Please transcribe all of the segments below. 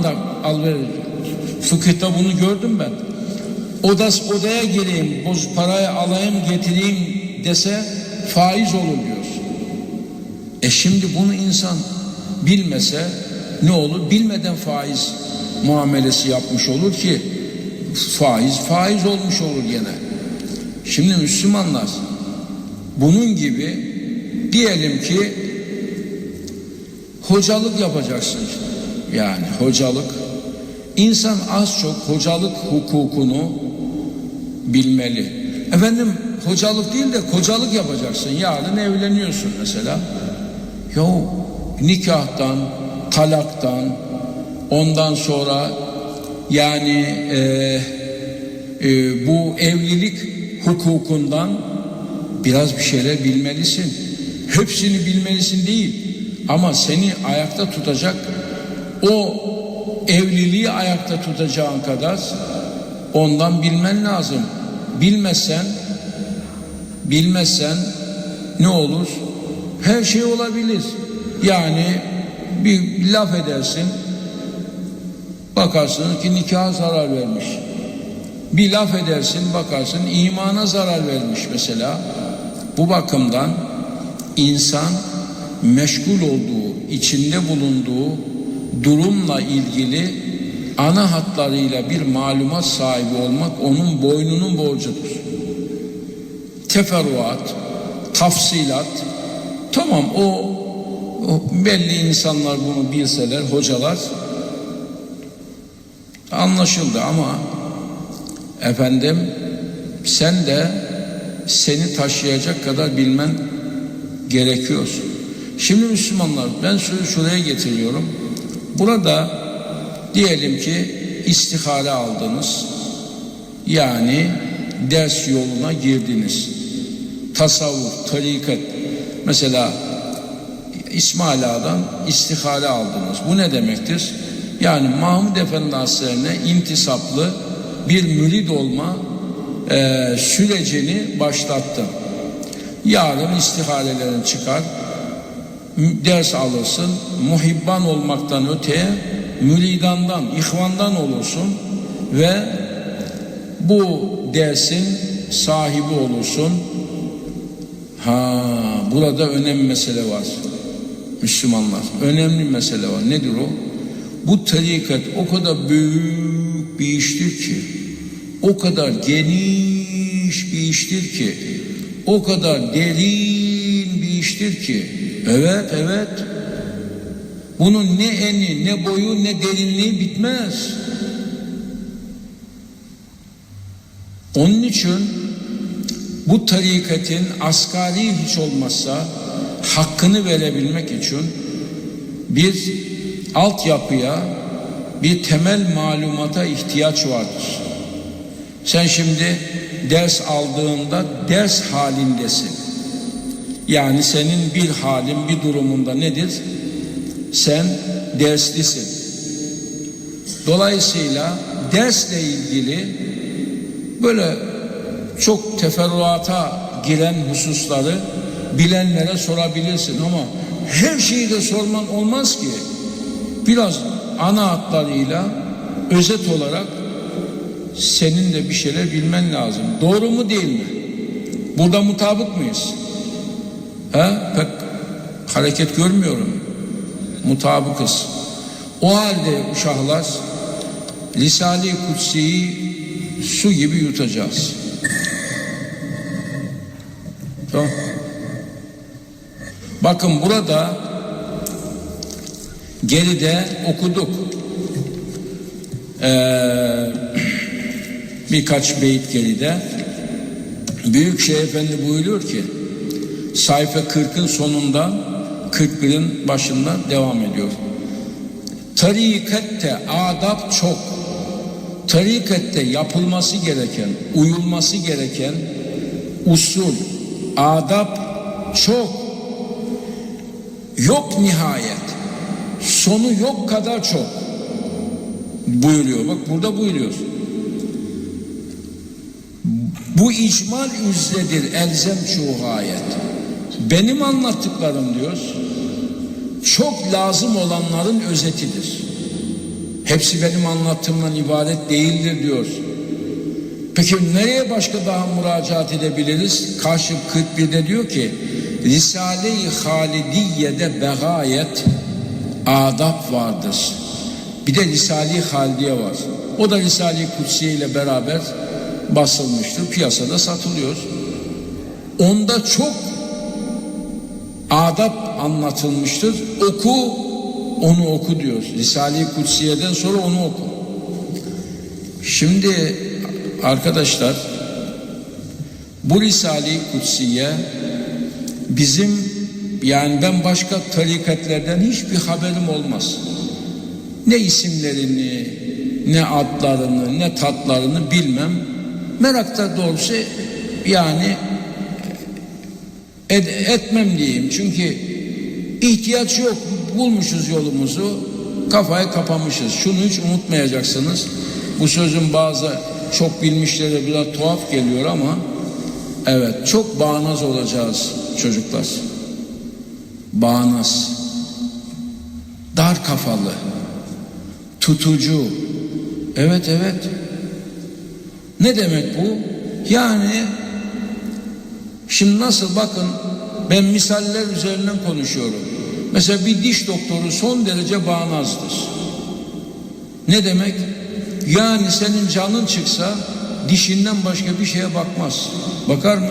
anda alver fıkıhta bunu gördüm ben. Odas odaya gireyim, boz parayı alayım getireyim dese faiz olur diyor. E şimdi bunu insan bilmese ne olur? Bilmeden faiz muamelesi yapmış olur ki faiz faiz olmuş olur gene. Şimdi Müslümanlar bunun gibi diyelim ki hocalık yapacaksın. Yani hocalık. İnsan az çok hocalık hukukunu bilmeli. Efendim hocalık değil de kocalık yapacaksın. Yarın evleniyorsun mesela. Yo nikahtan, talaktan, ondan sonra yani e, e, bu evlilik hukukundan biraz bir şeyler bilmelisin. Hepsini bilmelisin değil. Ama seni ayakta tutacak o evliliği ayakta tutacağın kadar ondan bilmen lazım. Bilmezsen bilmezsen ne olur? Her şey olabilir. Yani bir laf edersin bakarsın ki nikaha zarar vermiş. Bir laf edersin bakarsın imana zarar vermiş mesela. Bu bakımdan insan meşgul olduğu, içinde bulunduğu durumla ilgili ana hatlarıyla bir malumat sahibi olmak onun boynunun borcudur. Teferruat, tafsilat, tamam o, o belli insanlar bunu bilseler, hocalar anlaşıldı ama efendim sen de seni taşıyacak kadar bilmen gerekiyor. Şimdi Müslümanlar ben sözü şuraya getiriyorum. Burada diyelim ki istihare aldınız. Yani ders yoluna girdiniz. Tasavvuf, tarikat. Mesela İsmail Ağa'dan istihare aldınız. Bu ne demektir? Yani Mahmud Efendi Hazretlerine intisaplı bir mürid olma e, sürecini başlattı. Yarın istiharelerin çıkar, ders alırsın, muhibban olmaktan öteye müridandan, ihvandan olursun ve bu dersin sahibi olursun. Ha, burada önemli mesele var. Müslümanlar, önemli mesele var. Nedir o? Bu tarikat o kadar büyük bir iştir ki, o kadar geniş bir iştir ki, o kadar derin bir iştir ki, evet evet, bunun ne eni, ne boyu, ne derinliği bitmez. Onun için bu tarikatın asgari hiç olmazsa hakkını verebilmek için bir altyapıya, bir temel malumata ihtiyaç vardır. Sen şimdi ders aldığında ders halindesin. Yani senin bir halin, bir durumunda nedir? Sen derslisin. Dolayısıyla dersle ilgili böyle çok teferruata giren hususları bilenlere sorabilirsin ama her şeyi de sorman olmaz ki. Biraz ana hatlarıyla özet olarak senin de bir şeyler bilmen lazım. Doğru mu değil mi? Burada mutabık mıyız? Ha? Pek hareket görmüyorum. Mutabıkız. O halde uşaklar Lisani Kutsi'yi su gibi yutacağız. Tamam. Bakın burada geride okuduk. Ee, birkaç beyit geride. Büyükşehir Efendi buyuruyor ki sayfa 40'ın sonunda 41'in başında devam ediyor. Tarikatte adab çok. Tarikatte yapılması gereken, uyulması gereken usul, adab çok. Yok nihayet. Sonu yok kadar çok. Buyuruyor. Bak burada buyuruyor. Bu icmal üzredir elzem şu gayet. Benim anlattıklarım diyor çok lazım olanların özetidir. Hepsi benim anlattığımdan ibaret değildir diyor. Peki nereye başka daha müracaat edebiliriz? Karşı 41'de diyor ki Risale-i Halidiye'de begayet adab vardır. Bir de Risale-i Halidiye var. O da Risale-i Kutsiye ile beraber basılmıştır. Piyasada satılıyor. Onda çok adab anlatılmıştır. Oku, onu oku diyor. Risale-i Kutsiye'den sonra onu oku. Şimdi arkadaşlar bu Risale-i Kutsiye bizim yani ben başka tarikatlerden hiçbir haberim olmaz. Ne isimlerini, ne adlarını, ne tatlarını bilmem. Merakta doğrusu yani ed- etmem diyeyim. Çünkü ihtiyaç yok. Bulmuşuz yolumuzu. Kafayı kapamışız. Şunu hiç unutmayacaksınız. Bu sözün bazı çok bilmişlere biraz tuhaf geliyor ama evet çok bağnaz olacağız çocuklar. Bağnaz. Dar kafalı. Tutucu. Evet evet. Ne demek bu? Yani Şimdi nasıl bakın ben misaller üzerinden konuşuyorum. Mesela bir diş doktoru son derece bağnazdır. Ne demek? Yani senin canın çıksa dişinden başka bir şeye bakmaz. Bakar mı?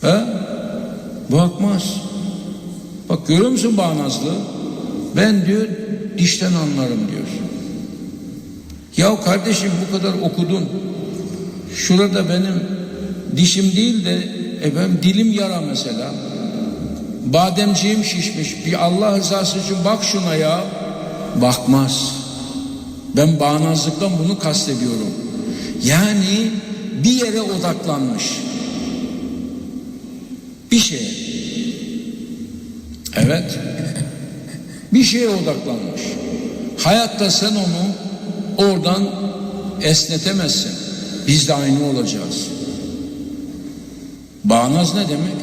He? Bakmaz. Bak görüyor musun bağnazlığı? Ben diyor dişten anlarım diyor. Ya kardeşim bu kadar okudun. Şurada benim dişim değil de e benim dilim yara mesela. Bademciğim şişmiş. Bir Allah rızası için bak şuna ya. Bakmaz. Ben bağnazlıktan bunu kastediyorum. Yani bir yere odaklanmış. Bir şeye. Evet. Bir şeye odaklanmış. Hayatta sen onu oradan esnetemezsin. Biz de aynı olacağız. Bağnaz ne demek?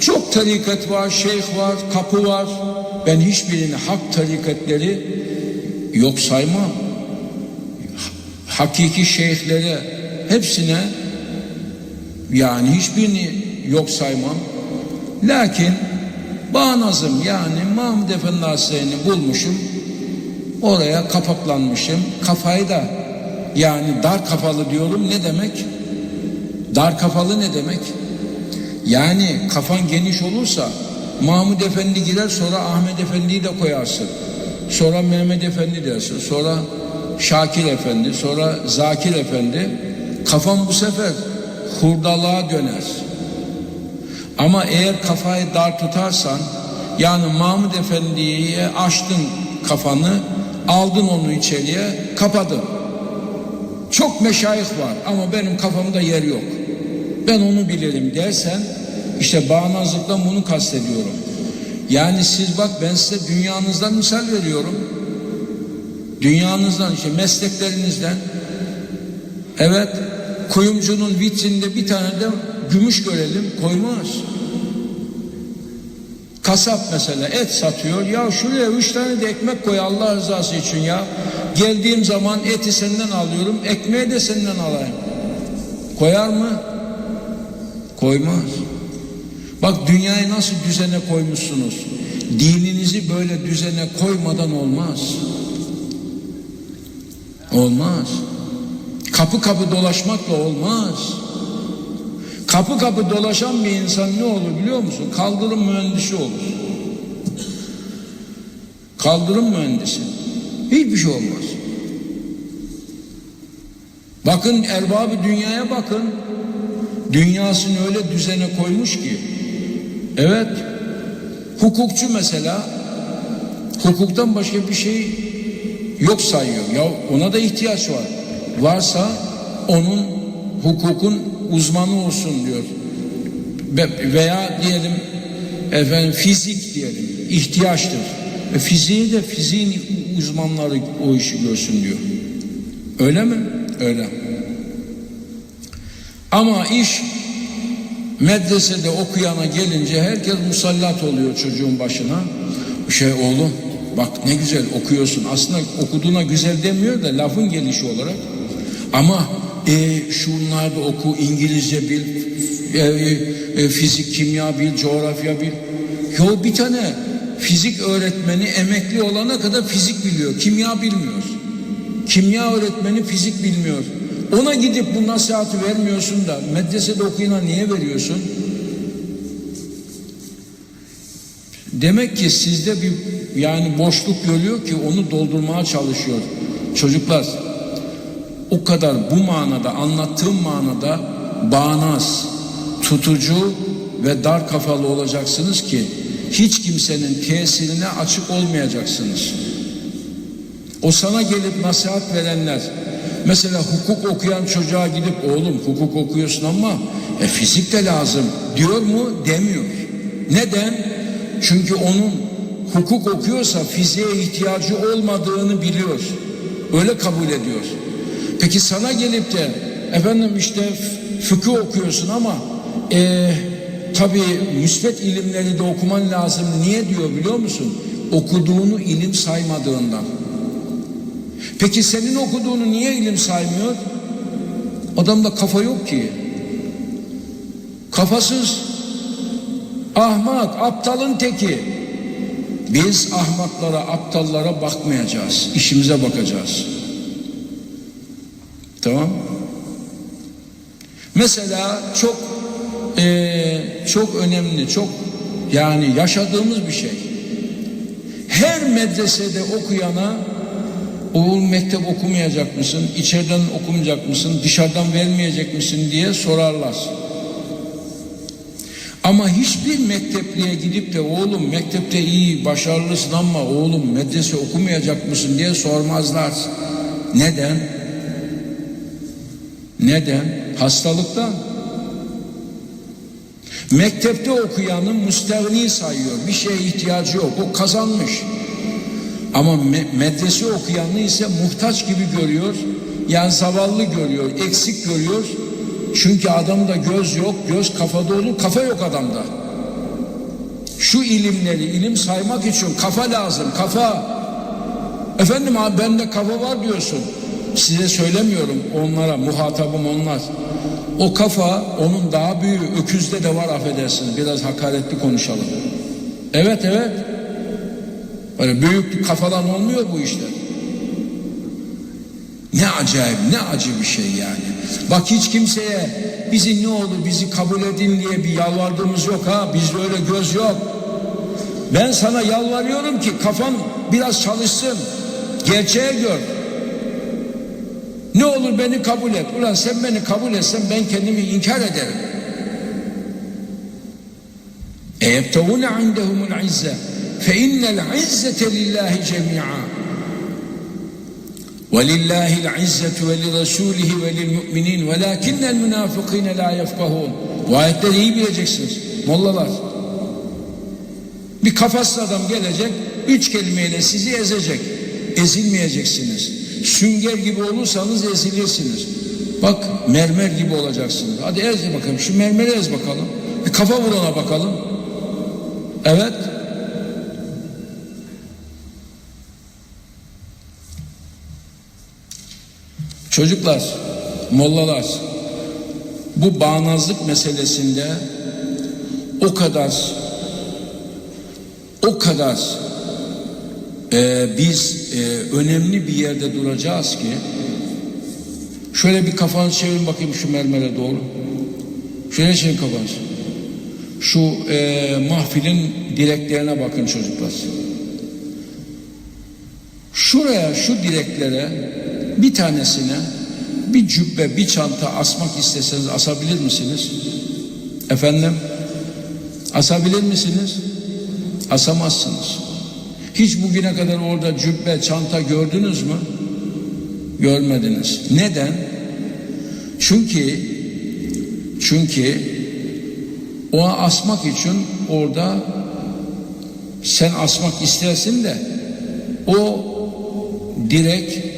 Çok tarikat var, şeyh var, kapı var. Ben hiçbirini hak tarikatleri yok saymam. Hakiki şeyhlere hepsine yani hiçbirini yok saymam. Lakin bağnazım yani Mahmud Efendi Hazretleri'ni bulmuşum. Oraya kapaklanmışım. Kafayı da yani dar kafalı diyorum ne demek? Dar kafalı ne demek? Yani kafan geniş olursa Mahmud Efendi girer sonra Ahmet Efendi'yi de koyarsın. Sonra Mehmet Efendi dersin. Sonra Şakir Efendi. Sonra Zakir Efendi. Kafan bu sefer hurdalığa döner. Ama eğer kafayı dar tutarsan yani Mahmud Efendi'ye açtın kafanı aldın onu içeriye kapadın. Çok meşayih var ama benim kafamda yer yok. Ben onu bilirim dersen işte bağnazlıktan bunu kastediyorum. Yani siz bak ben size dünyanızdan misal veriyorum. Dünyanızdan işte mesleklerinizden. Evet kuyumcunun vitrinde bir tane de gümüş görelim koymaz. Kasap mesela et satıyor. Ya şuraya üç tane de ekmek koy Allah rızası için ya. Geldiğim zaman eti senden alıyorum. Ekmeği de senden alayım. Koyar mı? Koymaz. Bak dünyayı nasıl düzene koymuşsunuz. Dininizi böyle düzene koymadan olmaz. Olmaz. Kapı kapı dolaşmakla olmaz. Kapı kapı dolaşan bir insan ne olur biliyor musun? Kaldırım mühendisi olur. Kaldırım mühendisi. Hiçbir şey olmaz. Bakın erbabı dünyaya bakın. Dünyasını öyle düzene koymuş ki. Evet. Hukukçu mesela hukuktan başka bir şey yok sayıyor. Ya ona da ihtiyaç var. Varsa onun hukukun uzmanı olsun diyor. Veya diyelim efendim fizik diyelim ihtiyaçtır. E fiziği de fiziğin uzmanları o işi görsün diyor. Öyle mi? Öyle. Ama iş medresede okuyana gelince herkes musallat oluyor çocuğun başına. Şey oğlum bak ne güzel okuyorsun. Aslında okuduğuna güzel demiyor da lafın gelişi olarak. Ama e, şunlarda oku, İngilizce bil, e, e, fizik, kimya bil, coğrafya bil. Yo bir tane fizik öğretmeni emekli olana kadar fizik biliyor, kimya bilmiyor. Kimya öğretmeni fizik bilmiyor. Ona gidip bu nasihatı vermiyorsun da medresede okuyana niye veriyorsun? Demek ki sizde bir yani boşluk görüyor ki onu doldurmaya çalışıyor. Çocuklar o kadar bu manada anlattığım manada bağnaz, tutucu ve dar kafalı olacaksınız ki hiç kimsenin tesirine açık olmayacaksınız. O sana gelip nasihat verenler mesela hukuk okuyan çocuğa gidip oğlum hukuk okuyorsun ama e, fizik de lazım diyor mu demiyor. Neden? Çünkü onun hukuk okuyorsa fiziğe ihtiyacı olmadığını biliyor. Öyle kabul ediyor. Peki sana gelip de efendim işte fıkıh okuyorsun ama e, tabi müsbet ilimleri de okuman lazım. Niye diyor biliyor musun? Okuduğunu ilim saymadığından. Peki senin okuduğunu niye ilim saymıyor? Adamda kafa yok ki. Kafasız. Ahmak, aptalın teki. Biz ahmaklara, aptallara bakmayacağız. İşimize bakacağız. Tamam? Mesela çok eee, çok önemli, çok yani yaşadığımız bir şey. Her medresede okuyana oğul mektep okumayacak mısın, içeriden okumayacak mısın, dışarıdan vermeyecek misin diye sorarlar. Ama hiçbir mektepliğe gidip de oğlum mektepte iyi, başarılısın ama oğlum medrese okumayacak mısın diye sormazlar. Neden? Neden? Hastalıktan. Mektepte okuyanı müstehni sayıyor. Bir şeye ihtiyacı yok. O kazanmış. Ama me- medrese okuyanı ise muhtaç gibi görüyor. Yani zavallı görüyor, eksik görüyor. Çünkü adamda göz yok, göz kafada olur, kafa yok adamda. Şu ilimleri ilim saymak için kafa lazım, kafa. Efendim abi bende kafa var diyorsun. Size söylemiyorum onlara, muhatabım onlar. O kafa onun daha büyüğü, öküzde de var affedersiniz. Biraz hakaretli konuşalım. Evet evet. Böyle büyük kafadan olmuyor bu işler. Ne acayip, ne acı bir şey yani. Bak hiç kimseye bizi ne oldu, bizi kabul edin diye bir yalvardığımız yok ha. Bizde öyle göz yok. Ben sana yalvarıyorum ki kafan biraz çalışsın. Gerçeğe gör. Ne olur beni kabul et. Ulan sen beni kabul etsen ben kendimi inkar ederim. اَيَبْتَغُونَ عِنْدَهُمُ الْعِزَّةِ فَاِنَّ الْعِزَّةَ لِلّٰهِ جَمِيعًا وَلِلَّهِ الْعِزَّةُ وَلِرَسُولِهِ وَلِلْمُؤْمِنِينَ وَلَاكِنَّ الْمُنَافِقِينَ لَا يَفْقَهُونَ Bu ayetleri iyi bileceksiniz. Mollalar. Bir kafasız adam gelecek, üç kelimeyle sizi ezecek. Ezilmeyeceksiniz. Sünger gibi olursanız ezilirsiniz. Bak mermer gibi olacaksınız. Hadi ez bakalım. Şu mermeri ez bakalım. Bir kafa vurana bakalım. Evet. Çocuklar, mollalar, bu bağnazlık meselesinde o kadar o kadar e, biz e, önemli bir yerde duracağız ki şöyle bir kafanı çevirin bakayım şu mermere doğru. Şöyle çevirin kafanızı. Şu e, mahfilin direklerine bakın çocuklar. Şuraya şu direklere bir tanesine bir cübbe bir çanta asmak isteseniz asabilir misiniz? Efendim? Asabilir misiniz? Asamazsınız. Hiç bugüne kadar orada cübbe, çanta gördünüz mü? Görmediniz. Neden? Çünkü çünkü o asmak için orada sen asmak istersin de o direk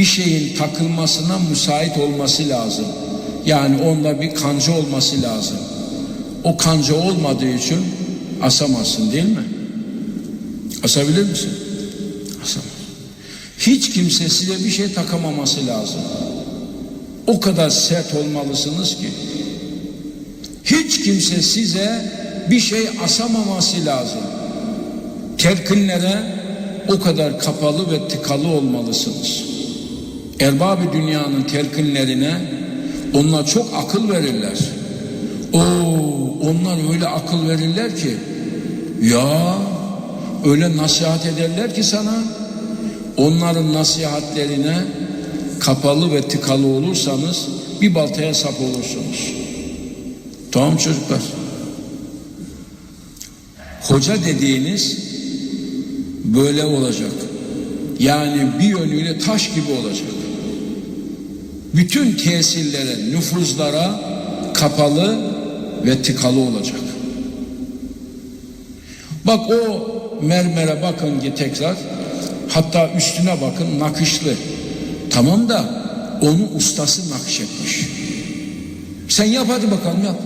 bir şeyin takılmasına müsait olması lazım. Yani onda bir kanca olması lazım. O kanca olmadığı için asamazsın değil mi? Asabilir misin? Asamaz. Hiç kimse size bir şey takamaması lazım. O kadar sert olmalısınız ki. Hiç kimse size bir şey asamaması lazım. Telkinlere o kadar kapalı ve tıkalı olmalısınız. Erbab-ı dünyanın telkinlerine onlar çok akıl verirler. O onlar öyle akıl verirler ki ya öyle nasihat ederler ki sana onların nasihatlerine kapalı ve tıkalı olursanız bir baltaya sap olursunuz. Tamam çocuklar. Hoca dediğiniz böyle olacak. Yani bir yönüyle taş gibi olacak. Bütün tesirlere, nüfuzlara kapalı ve tıkalı olacak. Bak o mermere bakın ki tekrar hatta üstüne bakın nakışlı. Tamam da onu ustası nakşetmiş. Sen yap hadi bakalım yap.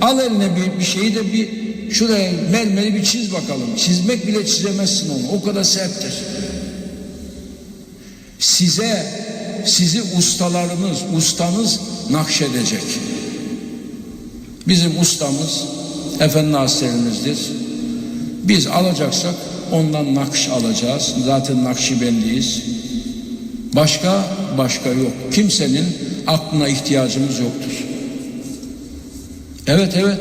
Al eline bir, bir şeyi de bir şuraya mermeri bir çiz bakalım. Çizmek bile çizemezsin onu. O kadar serttir. Size sizi ustalarınız, ustanız nakşedecek. Bizim ustamız Efendi Hazretlerimizdir. Biz alacaksak ondan nakş alacağız. Zaten nakşibendiyiz. Başka başka yok. Kimsenin aklına ihtiyacımız yoktur. Evet evet.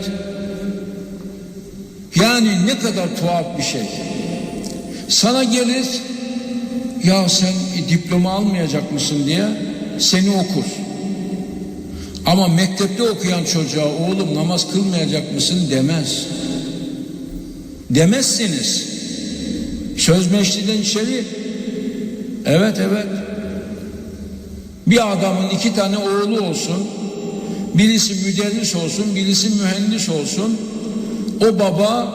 Yani ne kadar tuhaf bir şey. Sana gelir ya sen diploma almayacak mısın diye seni okur. Ama mektepte okuyan çocuğa oğlum namaz kılmayacak mısın demez. Demezsiniz. Söz mecliden içeri. Evet evet. Bir adamın iki tane oğlu olsun. Birisi müderris olsun, birisi mühendis olsun. O baba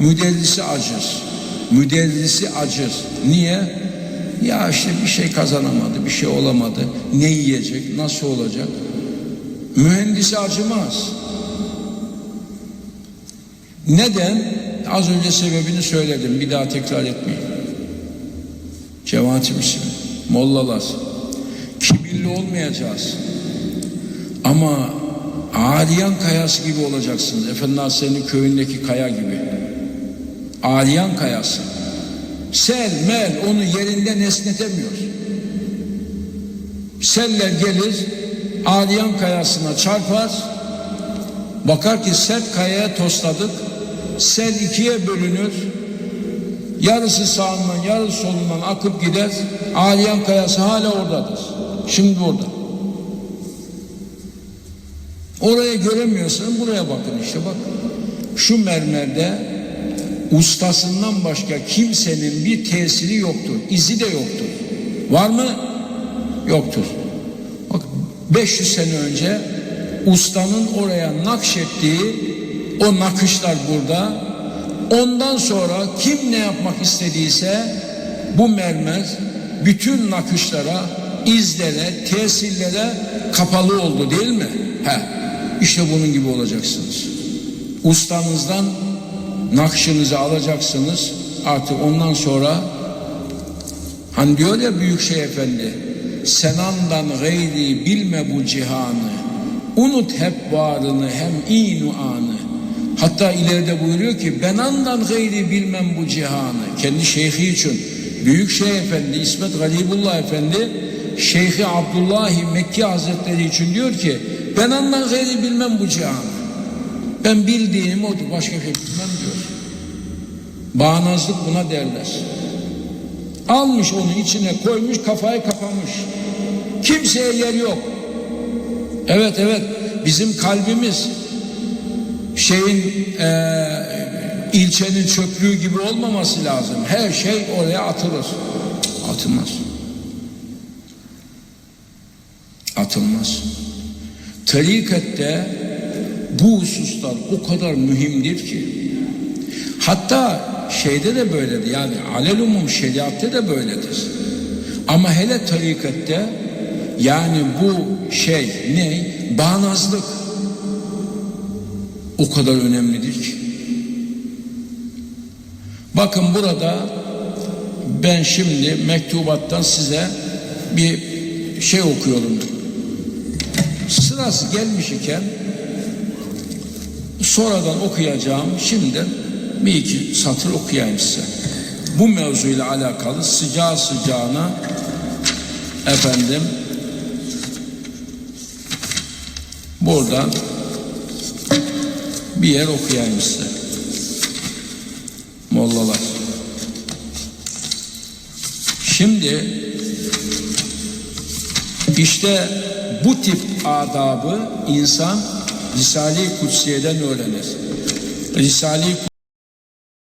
müderrisi acır. Müderrisi acır. Niye? Ya işte bir şey kazanamadı, bir şey olamadı. Ne yiyecek, nasıl olacak? Mühendisi acımaz. Neden? Az önce sebebini söyledim. Bir daha tekrar etmeyeyim. Cemaat-i Müslüman, mollalar, kibirli olmayacağız. Ama Ariyan kayası gibi olacaksınız. Efendi Hazretleri'nin köyündeki kaya gibi. Ariyan kayası. Sel, mel onu yerinden esnetemiyor. Seller gelir, Ariyan kayasına çarpar, bakar ki sert kayaya tosladık, sel ikiye bölünür, yarısı sağından, yarısı solundan akıp gider, Ariyan kayası hala oradadır. Şimdi orada. Oraya göremiyorsan buraya bakın işte bak. Şu mermerde ustasından başka kimsenin bir tesiri yoktur. izi de yoktur. Var mı? Yoktur. Bak 500 sene önce ustanın oraya nakşettiği o nakışlar burada. Ondan sonra kim ne yapmak istediyse bu mermer bütün nakışlara, izlere, tesirlere kapalı oldu değil mi? He. İşte bunun gibi olacaksınız. Ustanızdan nakşınızı alacaksınız. Artık ondan sonra hani diyor ya büyük şey efendi senandan gayri bilme bu cihanı. Unut hep varını hem inu anı. Hatta ileride buyuruyor ki ben andan gayri bilmem bu cihanı. Kendi şeyhi için. Büyük şey efendi İsmet Galibullah efendi Şeyhi Abdullah Mekki Hazretleri için diyor ki ben andan gayri bilmem bu cihanı ben bildiğim odur başka şey bilmem diyor. Bağnazlık buna derler. Almış onu içine koymuş kafayı kapamış. Kimseye yer yok. Evet evet bizim kalbimiz şeyin e, ilçenin çöplüğü gibi olmaması lazım. Her şey oraya atılır. Atılmaz. Atılmaz. Tarikette bu hususlar o kadar mühimdir ki. Hatta şeyde de böyledir yani alelumum şeriatte de böyledir. Ama hele tarikatte yani bu şey ne? Bağnazlık o kadar önemlidir ki. Bakın burada Ben şimdi mektubattan size bir şey okuyorum. Sırası gelmiş iken sonradan okuyacağım şimdi bir iki satır okuyayım size. Bu mevzuyla alakalı sıcağı sıcağına efendim buradan bir yer okuyayım size. Mollalar. Şimdi işte bu tip adabı insan Risale-i Kutsiye'den öğrenir. Risale-i